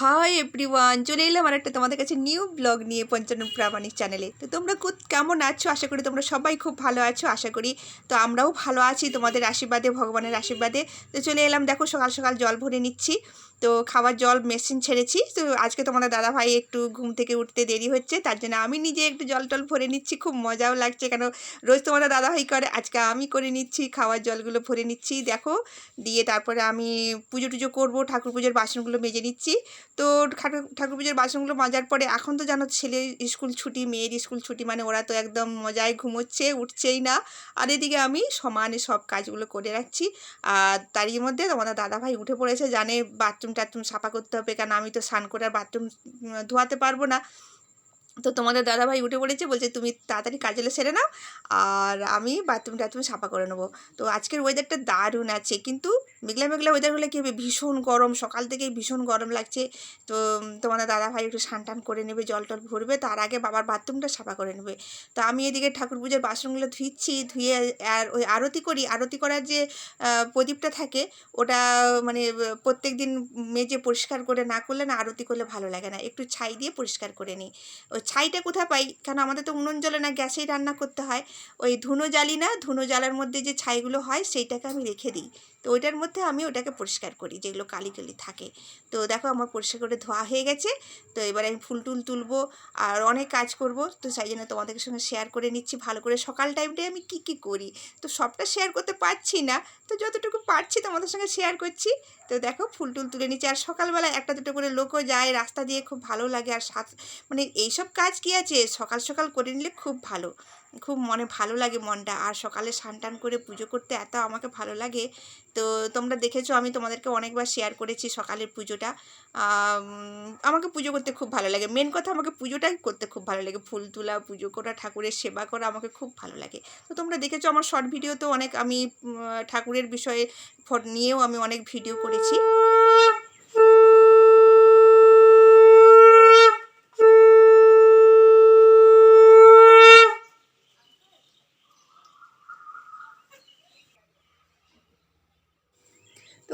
Hi everyone চলে এলাম আর একটা তোমাদের কাছে নিউ ব্লগ নিয়ে পঞ্চান্ন প্রামাণিক চ্যানেলে তো তোমরা খুব কেমন আছো? আশা করি তোমরা সবাই খুব ভালো আছো, আশা করি। তো আমরাও ভালো আছি তোমাদের আশীর্বাদে, ভগবানের আশীর্বাদে। তো চলে এলাম, দেখো সকাল সকাল জল ভরে নিচ্ছি। তো খাবার জল মেশিন ছেড়েছি। তো আজকে তোমাদের দাদা ভাই একটু ঘুম থেকে উঠতে দেরি হচ্ছে, তার জন্য আমি নিজে একটু জল টল ভরে নিচ্ছি, খুব মজাও লাগছে। কেন রোজ তোমাদের দাদা ভাই করে, আজকে আমি করে নিচ্ছি, খাওয়ার জলগুলো ভরে নিচ্ছি। দেখো, দিয়ে তারপরে আমি পুজো টুজো করব, ঠাকুর পুজোর বাসনগুলো মেজে নিচ্ছি। তো ঠাকুর পুজোর বাসনগুলো মাজার পরে, এখন তো জানো ছেলে স্কুল ছুটি, মেয়ের স্কুল ছুটি মানে ওরা তো একদম মজায় ঘুমোচ্ছে, উঠছেই না। আর এদিকে আমি সমানে সব কাজগুলো করে রাখছি। আর তারই মধ্যে তোমাদের দাদাভাই উঠে পড়েছে, জানে বাথরুম টাথরুম সাফা করতে হবে কেন আমি তো স্নান করে বাথরুম ধোয়াতে পারব না। তো তোমাদের দাদাভাই উঠে পড়েছে বলছে তুমি তাড়াতাড়ি কাজে সেরে নাও, আর আমি বাথরুম টাথরুম সাফা করে নেব। তো আজকের ওয়েদারটা দারুণ আছে, কিন্তু মেঘলা মেঘলা ওয়েদার হলে কী হবে? ভীষণ গরম, সকাল থেকেই ভীষণ গরম লাগছে। তো তোমাদের দাদাভাই একটু স্নান টান করে নেবে জল টল ভরবে, তার আগে বাবার বাথরুমটা সাফা করে নেবে। তো আমি এদিকে ঠাকুর পুজোর বাসনগুলো ধুইচ্ছি, ধুয়ে আর ওই আরতি করি। আরতি করার যে প্রদীপটা থাকে, ওটা মানে প্রত্যেক দিন মেজে পরিষ্কার করে না করলে না আরতি করলে ভালো লাগে না। একটু ছাই দিয়ে পরিষ্কার করে নিই। ছাইটা কোথায় পাই? কারণ আমাদের তো উনুন জ্বলে না, গ্যাসেই রান্না করতে হয়। ওই ধুনো জ্বালি না, ধুনো জ্বালার মধ্যে যে ছাইগুলো হয়, সেইটাকে আমি রেখে দিই। তো ওইটার মধ্যে আমি ওটাকে পরিষ্কার করি, যেগুলো কালি কালি থাকে। তো দেখো আমার পরিষ্কার করে ধোয়া হয়ে গেছে। তো এবার আমি ফুল টুল তুলবো আর অনেক কাজ করব। তো সেই জন্য তোমাদের সঙ্গে শেয়ার করে নিচ্ছি। ভালো করে সকাল টাইমটায় আমি কি কি করি? তো সবটা শেয়ার করতে পারছি না। তো যতটুকু পারছি তোমাদের সঙ্গে শেয়ার করছি। তো দেখো ফুল টুল তুলে নিচ্ছি। আর সকালবেলা একটা দুটো করে লোকও যায়, রাস্তা দিয়ে খুব ভালো লাগে। আর সাথ মানে এইসব কাজ কি আছে? সকাল সকাল করে নিলে খুব ভালো। খুব মনে ভালো লাগে মনটা। আর সকালে টান করে পুজো করতে এত আমাকে ভালো লাগে। তো তোমরা দেখেছ আমি তোমাদেরকে অনেকবার শেয়ার করেছি সকালের পুজোটা। আমাকে পুজো করতে খুব ভালো লাগে। মেন কথা আমাকে পুজোটাই করতে খুব ভালো লাগে। ফুল তোলা, পুজো করা, ঠাকুরের সেবা করা আমাকে খুব ভালো লাগে। তো তোমরা দেখেছ আমার শর্ট ভিডিওতে অনেক আমি ঠাকুরের বিষয়ে নিয়েও আমি অনেক ভিডিও করেছি।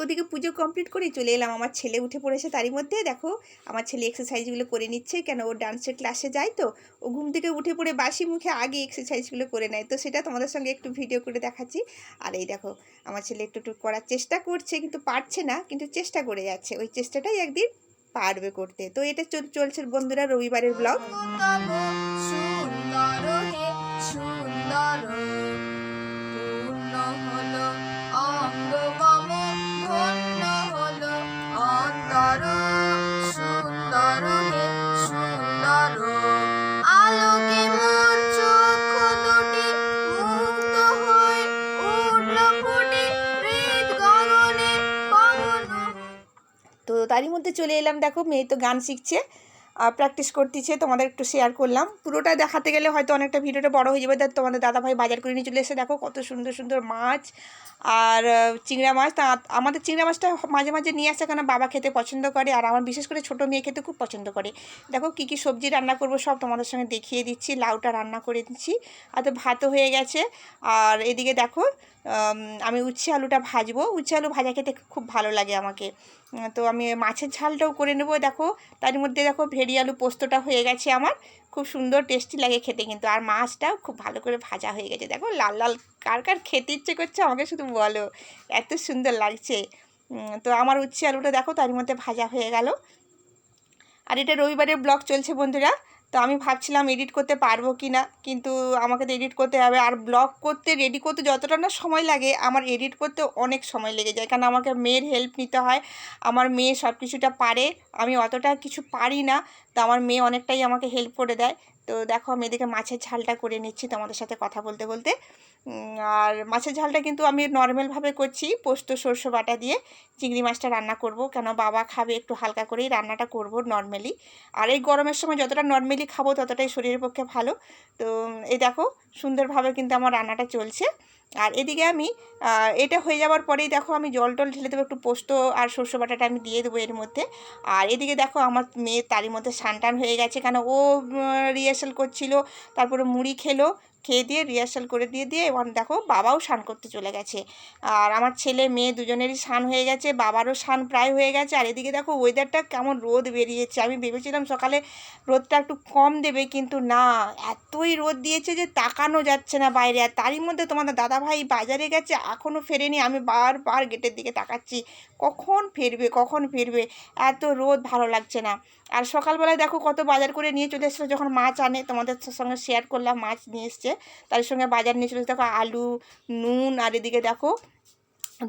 ওদিকে পুজো কমপ্লিট করে চলে এলাম। আমার ছেলে উঠে পড়েছে তারই মধ্যে। দেখো, আমার ছেলে এক্সারসাইজগুলো করে নিচ্ছে। কেন, ও ডান্সের ক্লাসে যায় তো? ও ঘুম থেকে উঠে পড়ে বাসি মুখে আগে এক্সারসাইজগুলো করে নেয়। তো সেটা তোমাদের সঙ্গে একটু ভিডিও করে দেখাচ্ছি। আর এই দেখো, আমার ছেলে একটু একটু করার চেষ্টা করছে, কিন্তু পারছে না, কিন্তু চেষ্টা করে যাচ্ছে। ওই চেষ্টাটাই একদিন পারবে করতে। তো এটা চল- চলছে বন্ধুরা রবিবারের ব্লগ তারই মধ্যে চলে এলাম দেখো মেয়ে তো গান শিখছে। প্র্যাকটিস করতেছে, তোমাদের একটু শেয়ার করলাম। পুরোটা দেখাতে গেলে হয়তো অনেকটা ভিডিওটা বড় হয়ে যাবে। তা তোমাদের দাদাভাই বাজার করে নিয়ে চলে এসে দেখো কত সুন্দর সুন্দর মাছ আর চিংড়া মাছ। তা আমাদের চিংড়া মাছটা মাঝে মাঝে নিয়ে আসে কেন? বাবা খেতে পছন্দ করে আর আমার বিশেষ করে ছোটো মেয়ে খেতে খুব পছন্দ করে। দেখো কী কী সবজি রান্না করব সব তোমাদের সঙ্গে দেখিয়ে দিচ্ছি। লাউটা রান্না করে দিচ্ছি। আর তো ভাতও হয়ে গেছে। আর এদিকে দেখো আমি উচ্ছে আলুটা ভাজবো। উচ্ছে আলু ভাজা খেতে খুব ভালো লাগে আমাকে। তো আমি মাছের ঝালটাও করে নেব। দেখো তার মধ্যে দেখো ভেড়ি আলু পোস্তটা হয়ে গেছে আমার। খুব সুন্দর টেস্টি লাগে খেতে কিন্তু। আর মাছটাও খুব ভালো করে ভাজা হয়ে গেছে। দেখো, লাল লাল, কার কার খেতে ইচ্ছে করছে আমাকে শুধু বলো। এত সুন্দর লাগছে। তো আমার উচ্ছে আলুটা দেখো তার মধ্যে ভাজা হয়ে গেল। আর এটা রবিবারের ব্লগ চলছে বন্ধুরা। তো আমি ভাবছিলাম এডিট করতে পারব কি না কিন্তু আমাকে তো এডিট করতে হবে। আর ব্লগ করতে রেডি করতে যতটা না সময় লাগে, আমার এডিট করতে অনেক সময় লেগে যায়। কারণ আমাকে মেয়ের হেল্প নিতে হয়, আমার মেয়ে সব কিছুটা পারে, আমি অতটা কিছু পারি না, তো আমার মেয়ে অনেকটাই আমাকে হেল্প করে দেয়। তো দেখো আমি এদিকে মাছের ঝালটা করে নিচ্ছি তোমাদের সাথে কথা বলতে বলতে। আর মাছের ঝালটা কিন্তু আমি নর্মালভাবে করছি, পোস্ত, সর্ষে বাটা দিয়ে চিংড়ি মাছটা রান্না করব। কেন বাবা খাবে একটু হালকা করেই রান্নাটা করব নর্মালি আর এই গরমের সময় যতটা নর্মালি খাব ততটাই শরীরের পক্ষে ভালো। তো এই দেখো সুন্দরভাবে কিন্তু আমার রান্নাটা চলছে। আর এদিকে আমি এটা হয়ে যাওয়ার পরেই দেখো আমি জল টল ঢেলে দেবো, একটু পোস্ত আর সর্ষে বাটাটা আমি দিয়ে দেবো এর মধ্যে। আর এদিকে দেখো আমার মেয়ে তারই মধ্যে সানটান হয়ে গেছে, কেন ও রিহার্সাল করছিল, তারপরে মুড়ি খেলো খেয়ে দিয়ে রিহার্সাল করে দিয়ে দিয়ে এবং দেখো বাবাও স্নান করতে চলে গেছে। আর আমার ছেলে, মেয়ে দুজনেরই স্নান হয়ে গেছে, বাবারও স্নান প্রায় হয়ে গেছে। আর এদিকে দেখো ওয়েদারটা কেমন রোদ বেরিয়েছে। আমি ভেবেছিলাম সকালে রোদটা একটু কম দেবে, কিন্তু না, এতই রোদ দিয়েছে যে তাকানো যাচ্ছে না বাইরে। আর তারই মধ্যে তোমাদের দাদাভাই বাজারে গেছে এখনও ফেরেনি। আমি বারবার গেটের দিকে তাকাচ্ছি। কখন ফিরবে কখন ফিরবে? এত রোদ, ভালো লাগছে না। আর সকালবেলায় দেখো কত বাজার করে নিয়ে চলে এসেছিল। যখন মাছ আনে, তোমাদের সঙ্গে শেয়ার করলাম, মাছ নিয়ে এসছে। তার সঙ্গে বাজার নিয়ে চলে দেখো আলু, নুন আর এদিকে দেখো,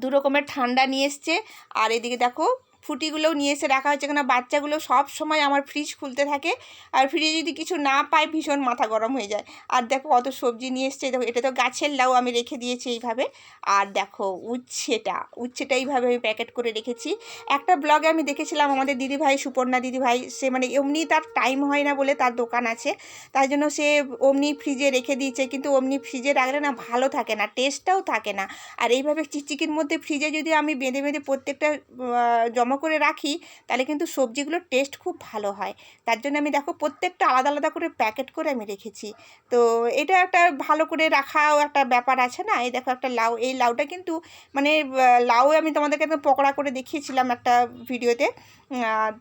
দু রকমের ঠান্ডা নিয়ে এসছে। আর এদিকে দেখো ফুটিগুলোও নিয়ে এসে রাখা হয়েছে কেন বাচ্চাগুলো সব সময় আমার ফ্রিজ খুলতে থাকে। আর ফ্রিজে যদি কিছু না পায় ভীষণ মাথা গরম হয়ে যায়। আর দেখো কত সবজি নিয়ে এসছে দেখো এটা তো গাছের লাউ আমি রেখে দিয়েছি এইভাবে। আর দেখো উচ্ছেটা উচ্ছেটা এইভাবে আমি প্যাকেট করে রেখেছি। একটা ব্লগে আমি দেখেছিলাম আমাদের দিদিভাই সুপর্ণা দিদিভাই সে মানে এমনি তার টাইম হয় না বলে তার দোকান আছে। তাই জন্য সে অমনি ফ্রিজে রেখে দিয়েছে কিন্তু অমনি ফ্রিজে রাখলে না ভালো থাকে না টেস্টটাও থাকে না। আর এইভাবে চিচিকির মধ্যে ফ্রিজে যদি আমি বেঁধে বেঁধে প্রত্যেকটা আহ, জমা করে রাখি, তাহলে কিন্তু সবজিগুলোর টেস্ট খুব ভালো হয়। তার জন্য আমি দেখো প্রত্যেকটা আলাদা আলাদা করে প্যাকেট করে আমি রেখেছি। তো এটা একটা ভালো করে রাখাও একটা ব্যাপার আছে না? এই দেখো একটা লাউ, এই লাউটা কিন্তু মানে লাউ আমি তোমাদেরকে একদম পকোড়া করে দেখিয়েছিলাম একটা ভিডিওতে।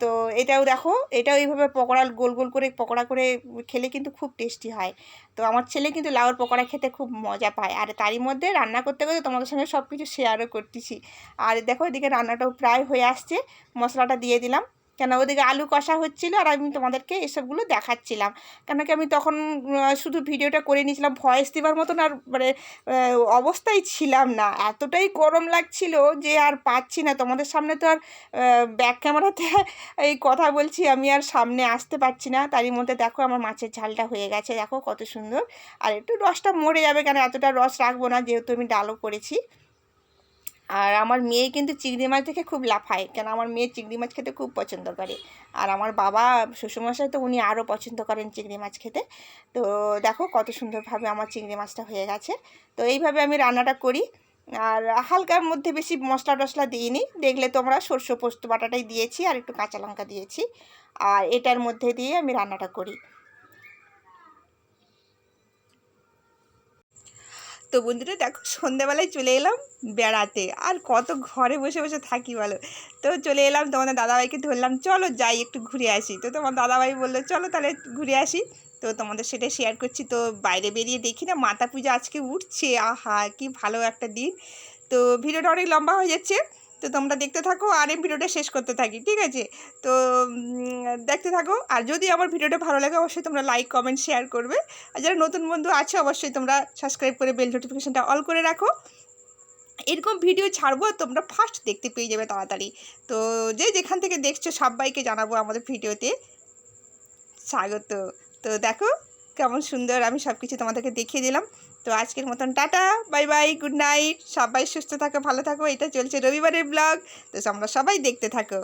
তো এটাও দেখো, এটাও এইভাবে পকোড়া গোল গোল করে, পকোড়া করে খেলে কিন্তু খুব টেস্টি হয়। তো আমার ছেলে কিন্তু লাউর পকোড়া খেতে খুব মজা পায়। আর তারই মধ্যে রান্না করতে করতে তোমাদের সঙ্গে সব কিছু শেয়ারও করতেছি। আর দেখো এদিকে রান্নাটাও প্রায় হয়ে আসছে। মশলাটা দিয়ে দিলাম। কেন ওদিকে আলু কষা হচ্ছিল আর আমি তোমাদেরকে এসবগুলো দেখাচ্ছিলাম। কেন কি আমি তখন শুধু ভিডিওটা করে নিয়েছিলাম, ভয়েস দেওয়ার মতন আর মানে অবস্থায় ছিলাম না। এতটাই গরম লাগছিল যে আর পাচ্ছি না। তোমাদের সামনে তো আর ব্যাক ক্যামেরাতে এই কথা বলছি, আমি আর সামনে আসতে পারছি না। তারই মধ্যে দেখো আমার মাছের ঝালটা হয়ে গেছে। দেখো কত সুন্দর। আর একটু রসটা মরে যাবে কেন? এতটা রস রাখব না, যেহেতু আমি ডালও করেছি। আর আমার মেয়ে কিন্তু চিংড়ি মাছ দেখে খুব লাফায়, কেন আমার মেয়ে চিংড়ি মাছ খেতে খুব পছন্দ করে। আর আমার বাবা, শ্বশুরমশাই তো উনি আরও পছন্দ করেন চিংড়ি মাছ খেতে। তো দেখো কত সুন্দরভাবে আমার চিংড়ি মাছটা হয়ে গেছে। তো এইভাবে আমি রান্নাটা করি। আর হালকার মধ্যে বেশি মশলা টশলা দিইনি। দেখলে তোমরা সর্ষে পোস্ত বাটাটাই দিয়েছি আর একটু কাঁচা লঙ্কা দিয়েছি। আর এটার মধ্যে দিয়ে আমি রান্নাটা করি। তো বন্ধুরা দেখো, সন্ধ্যাবেলায় চলে এলাম বেড়াতে। আর কত ঘরে বসে বসে থাকি বলো? তো চলে এলাম, তোমাদের দাদাভাইকে ধরলাম, চলো যাই, একটু ঘুরে আসি। তো তোমার দাদাভাই বলল, চলো তাহলে ঘুরে আসি। তো তোমাদের সেটা শেয়ার করছি। তো বাইরে বেরিয়ে দেখি না, মাতা পূজা আজকে উঠছে। আহা, কি ভালো একটা দিন। তো ভিডিওটা অনেক লম্বা হয়ে যাচ্ছে। তো তোমরা দেখতে থাকো আর এই ভিডিওটা শেষ করতে থাকি, ঠিক আছে? তো দেখতে থাকো। আর যদি আমার ভিডিওটা ভালো লাগে, অবশ্যই তোমরা লাইক কমেন্ট শেয়ার করবে। আর যারা নতুন বন্ধু আছে, অবশ্যই তোমরা সাবস্ক্রাইব করে বেল নোটিফিকেশনটা অল করে রাখো। এরকম ভিডিও ছাড়বো, তোমরা ফার্স্ট দেখতে পেয়ে যাবে তাড়াতাড়ি। তো, যে যেখান থেকে দেখছ, সবাইকে জানাব আমাদের ভিডিওতে। স্বাগত। তো দেখো, কেমন সুন্দর আমি সব কিছু তোমাদেরকে দেখিয়ে দিলাম। তো আজকের মতন tata, bye bye, good night, সবাই সুস্থ থাকো, ভালো থাকো, এটা চলছে রবিবারের ব্লগ, তো আমরা সবাই দেখতে থাকো।